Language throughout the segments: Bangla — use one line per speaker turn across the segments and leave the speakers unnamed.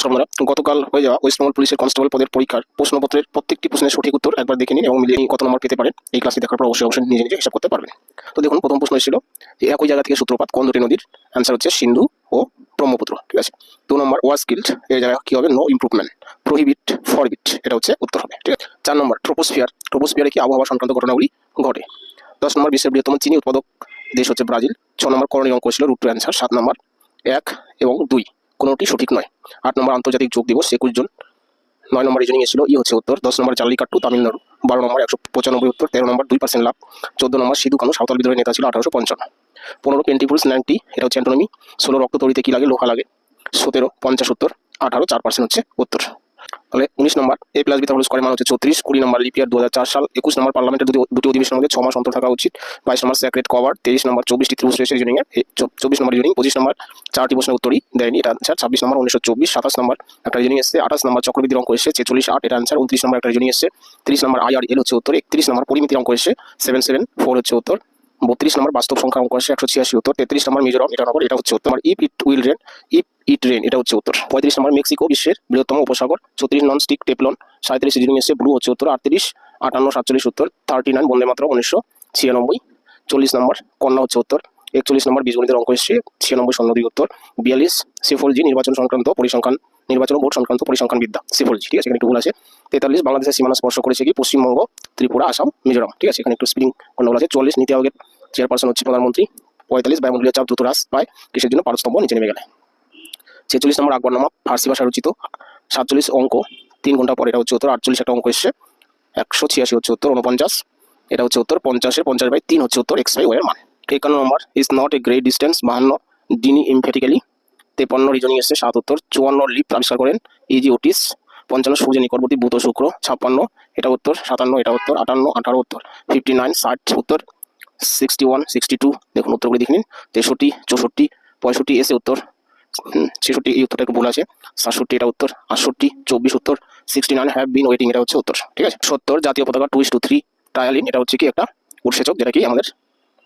নমস্কার গতকাল হয়ে যাওয়া ওয়েস্টবেঙ্গল পুলিশের কনস্টেবল পদের পরীক্ষার প্রশ্নপত্রের প্রত্যেকটি প্রশ্নের সঠিক উত্তর একবার দেখে নিন এবং মিলিয়ে কত নম্বর পেতে পারেন। এই ক্লাসটি দেখার পর অবশ্যই অবশ্যই নিজে নিজে হিসাব করতে পারবেন। তো দেখুন, প্রথম প্রশ্ন ছিল যে একই জায়গা থেকে সূত্রপাত কোন দুটি নদীর? অ্যান্সার হচ্ছে সিন্ধু ও ব্রহ্মপুত্র। ঠিক আছে? দু নম্বর ওয়ার স্কিল্ড এর জায়গায় কী হবে? নো ইম্প্রুভমেন্ট প্রহিবিট ফরবিট এটা হচ্ছে উত্তর হবে। ঠিক আছে? চার নম্বর ট্রোপোস্ফিয়ার ট্রোপোস্ফিয়ারে কি আবহাওয়া সংক্রান্ত ঘটনাগুলি ঘটে? দশ নম্বর, বিশ্বের বৃহত্তম চিনি উৎপাদক দেশ হচ্ছে ব্রাজিল। ছ নম্বর, করণীয় অঙ্ক ছিল রুট টু অ্যান্সার সাত নম্বর, এক এবং দুই। কোনোটি সঠিক নয়। আট নম্বর আন্তর্জাতিক যোগ দিবস, একুশ জুন। নয় নম্বর রিজনিং এসেছিল ই হচ্ছে উত্তর, দশ নম্বর জালিকাট্টু, তামিলনাড়ু। বারো নম্বর একশো পঁচানব্বই উত্তর, তেরো নম্বর দুই পার্সেন্ট লাভ, চোদ্দ নম্বর সিধু কানু, সাঁওতাল বিদ্রোহের নেতা ছিল আঠারোশো পঞ্চান্ন। পনেরো পেন্টিপুলস নাইনটি, এটা হচ্ছে অ্যান্টোনমি। ষোলো রক্ত তৈরিতে কী লাগে, লোহা লাগে? সতেরো, পঞ্চাশ উত্তর, আঠারো, চার পার্সেন্ট হচ্ছে উত্তর। তাহলে উনিশ নম্বর এ প্লাস বিতা হল স্কোয়ার মান হচ্ছে চৌত্রিশ, কুড়ি নম্বর লিপিয়ার দু হাজার চার সাল, একুশ নম্বর পার্লামেন্টের দুটি দুটি মধ্যে ছ মাস অন্তর থাকা উচিত, বাইশ নম্বর স্যাক্রেট কভার তেইশ নম্বর চব্বিশটি ত্রিভুজ রয়েছে রিজনিং এর চব্বিশ নম্বর রিজনিং পঁচিশ নম্বর চারটি প্রশ্নের উত্তরই দেয়নি, এটা আনসার ছাব্বিশ নম্বর উনিশশো চব্বিশ, সাতাশ নম্বর একটা রিজনিং এসছে, আঠাশ নম্বর চক্রবৃদ্ধি অঙ্ক এসছে, ছেচল্লিশ, আট এটা আনসার উনত্রিশ নম্বর একটা রিজনিং এসছে, তিরিশ নম্বর আই আর এল হচ্ছে উত্তর, একত্রিশ নম্বর পরিমিতি অঙ্ক এসছে সেভেন সেভেন ফোর হচ্ছে উত্তর। বত্রিশ নম্বর বাস্তব সংখ্যা অঙ্ক আছে একশো ছিয়াশি উত্তর, তেত্রিশ নম্বর মিজোরাম, এটা নম্বর এটা হচ্ছে উত্তর। If it will rain if it rain, এটা হচ্ছে উত্তর। পঁয়ত্রিশ নম্বর মেক্সিকো বিশ্বের বৃহত্তম উপসাগর চৌত্রিশ নন স্টিক টেপলন সাঁত্রিশ এসে ব্লু হচ্ছে উত্তর, আটত্রিশ, আটান্ন সাতচল্লিশ উত্তর, থার্টি নাইন বন্দে মাত্র উনিশশো ছিয়ানব্বই। চল্লিশ নম্বর কন্যা হচ্ছে উত্তর একচল্লিশ নম্বর বীজগণিতের অঙ্ক এসছে ছিয়ানব্বই সন্নদী উত্তর বিয়াল্লিশ সিফলজি নির্বাচন সংক্রান্ত পরিসংখ্যান, নির্বাচন ভোট সংক্রান্ত পরিসংখ্যান বিদ্যা, সিফলজি, ঠিক আছে? এখানে একটু আছে। তেতাল্লিশ, বাংলাদেশের সীমানা স্পর্শ করেছে কি? পশ্চিমবঙ্গ, ত্রিপুরা, আসাম, মিজোরাম, ঠিক আছে? এখানে একটু স্প্রিং গন্ডগোল আছে। চল্লিশ, নীতি আয়োগের চেয়ারপারসন হচ্ছে প্রধানমন্ত্রী। পঁয়তাল্লিশ, বায়ুমণ্ডলীয় চাপ দ্রুত হ্রাস পায় কৃষির জন্য পারস্তম্ভ নিচে নেমে গেলে। ছেচল্লিশ নম্বর আকবরনামা ফার্সি ভাষা রচিত। সাতচল্লিশ অঙ্ক, তিন ঘণ্টা পরে এটা হচ্ছে উত্তর, আটচল্লিশ একটা অঙ্ক এসছে। একশো ছিয়াশি হচ্ছে উত্তর উনপঞ্চাশ এটা হচ্ছে উত্তর, পঞ্চাশের পঞ্চাশ বাই তিন হচ্ছে উত্তর, এক্স বাই ওয়ের মান। একান্ন নম্বর is not a great distance বাহান্ন ডিনি ইমফেটিক্যালি তেপান্ন রিজনিং এসছে, সাত উত্তর, চুয়ান্ন লিপ আবিষ্কার করেন ইজি ওটিস পঞ্চান্ন সূর্যের নিকটবর্তী বুধ শুক্র, ছাপ্পান্ন, এটা উত্তর, সাতান্ন, এটা উত্তর, আটান্ন, আঠারো উত্তর ফিফটি নাইন ষাট উত্তর সিক্সটি ওয়ান সিক্সটি টু দেখুন উত্তরগুলি দেখে নিন, তেষট্টি, চৌষট্টি, পঁয়ষট্টি, এসে উত্তর ছেষট্টি, এই উত্তরটা একটু ভুল আছে, সাতষট্টি, এটা উত্তর, আটষট্টি, চব্বিশ উত্তর sixty nine have been waiting এটা হচ্ছে উত্তর, ঠিক আছে, সত্তর জাতীয় পতাকা টু ইস টু থ্রি ট্রায়ালিন এটা হচ্ছে কি একটা উৎসেচক, যেটা কি আমাদের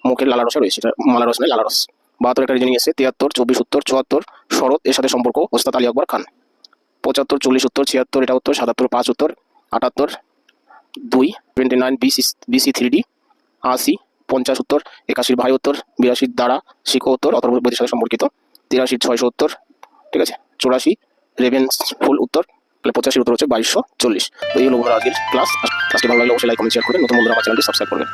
মুখের লালারসে রয়েছে, এটা মালারস নয় লালারস বাহাত্তর একটা রিজনিং এসে তিয়াত্তর, চব্বিশ উত্তর, চুয়াত্তর, শরৎ, এর সাথে সম্পর্ক, ওস্তাদ আলী আকবর খান। পঁচাত্তর, চল্লিশ উত্তর, ছিয়াত্তর, এটা উত্তর, সাতাত্তর, পাঁচ উত্তর, আটাত্তর, দুই twenty nine BC BC three D আশি, পঞ্চাশ উত্তর, একাশির ভাই উত্তর, বিরাশির দ্বারা শিখ উত্তর অথর্ব বইয়ের সাথে সম্পর্কিত, তিরাশির ছয়শো উত্তর, ঠিক আছে? চৌরাশি রেভেন ফুল উত্তর, তাহলে পঁচাশির উত্তর হচ্ছে বাইশশো চল্লিশ। তো এই হলো আজকের ক্লাস ক্লাসটি ভালো লাগলে অবশ্যই লাইক কমেন্ট শেয়ার করে, নতুন বন্ধুরা আমার চ্যানেলটি সাবস্ক্রাইব করবেন।